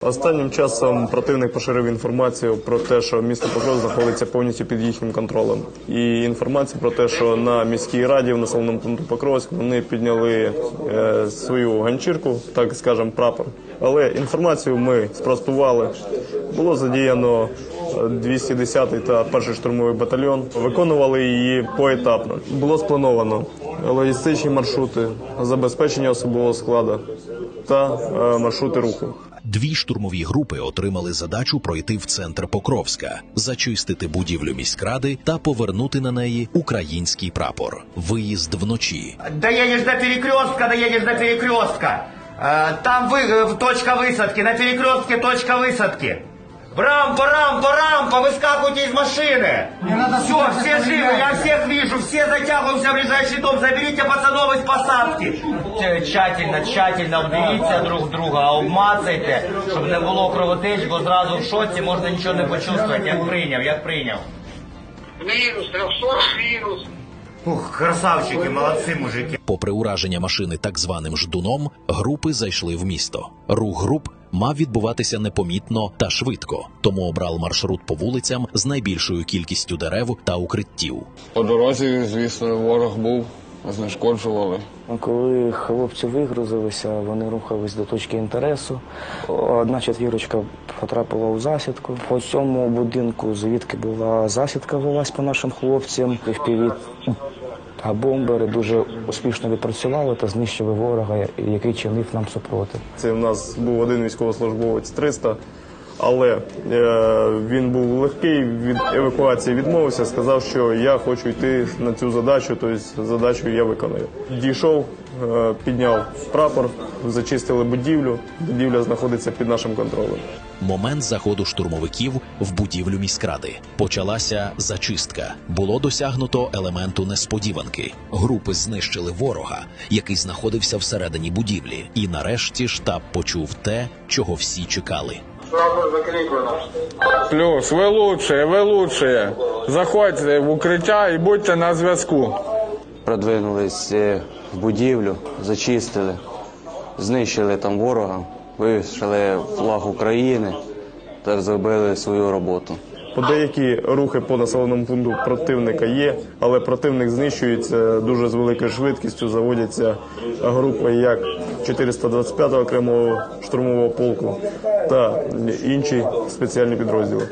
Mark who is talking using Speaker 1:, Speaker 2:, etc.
Speaker 1: Останнім часом противник поширив інформацію про те, що місто Покров знаходиться повністю під їхнім контролем. І інформацію про те, що на міській раді в населеному пункту Покровськ вони підняли е, свою ганчірку, так скажемо, прапор. Але інформацію ми спростували. Було задіяно е, 210 та перший штурмовий батальйон. Виконували її поетапно. Було сплановано логістичні маршрути, забезпечення особового складу та е, маршрути руху.
Speaker 2: Дві штурмові групи отримали задачу пройти в центр Покровська, зачистити будівлю міськради та повернути на неї український прапор. Виїзд вночі.
Speaker 3: Доедешь до перекрестка, доедешь до перекрестка. Э, Там вы, э, точка высадки, на перекрестке точка высадки. Рампа, рампа, рампа, выскакивайте из машины. все, все живы, я всех вижу, все затягиваемся в ближайший дом, заберите пацанов из посадки. Т- Тщательно, тщательно вберіться друг друга, обмацайте, щоб не було кровотеч, бо зразу в шоці можна нічого не почувствувати, як прийняв, як прийняв.
Speaker 4: Мінус, 300 мінус.
Speaker 3: Ух, красавчики, молодці мужики.
Speaker 2: Попри ураження машини так званим ждуном, групи зайшли в місто. Рух груп мав відбуватися непомітно та швидко, тому обрав маршрут по вулицям з найбільшою кількістю дерев та укриттів.
Speaker 5: По дорозі, звісно, ворог був, знешкоджували.
Speaker 6: Коли хлопці вигрузилися, вони рухались до точки інтересу. Одна четвірочка потрапила у засідку. По цьому будинку, звідки була засідка, велась по нашим хлопцям. FPV та бомбери дуже успішно відпрацювали та знищили ворога, який чинив нам супротив.
Speaker 1: Це в нас був один військовослужбовець 300, але е, він був легкий від евакуації відмовився, сказав, що я хочу йти на цю задачу, тобто задачу я виконую. Дійшов, е, підняв прапор, зачистили будівлю. Будівля знаходиться під нашим контролем.
Speaker 2: Момент заходу штурмовиків в будівлю міськради почалася зачистка. Було досягнуто елементу несподіванки. Групи знищили ворога, який знаходився всередині будівлі. І нарешті штаб почув те, чого всі чекали.
Speaker 5: Плюс, ви лучшие, ви лучшие. Заходьте в укриття і будьте на зв'язку.
Speaker 7: продвинулись е, в будівлю, зачистили, знищили там ворога, вивішали флаг України та зробили свою роботу.
Speaker 1: По деякі рухи по населеному пункту противника є, але противник знищується дуже з великою швидкістю. Заводяться групи як 425 окремого штурмового полку та інші спеціальні підрозділи.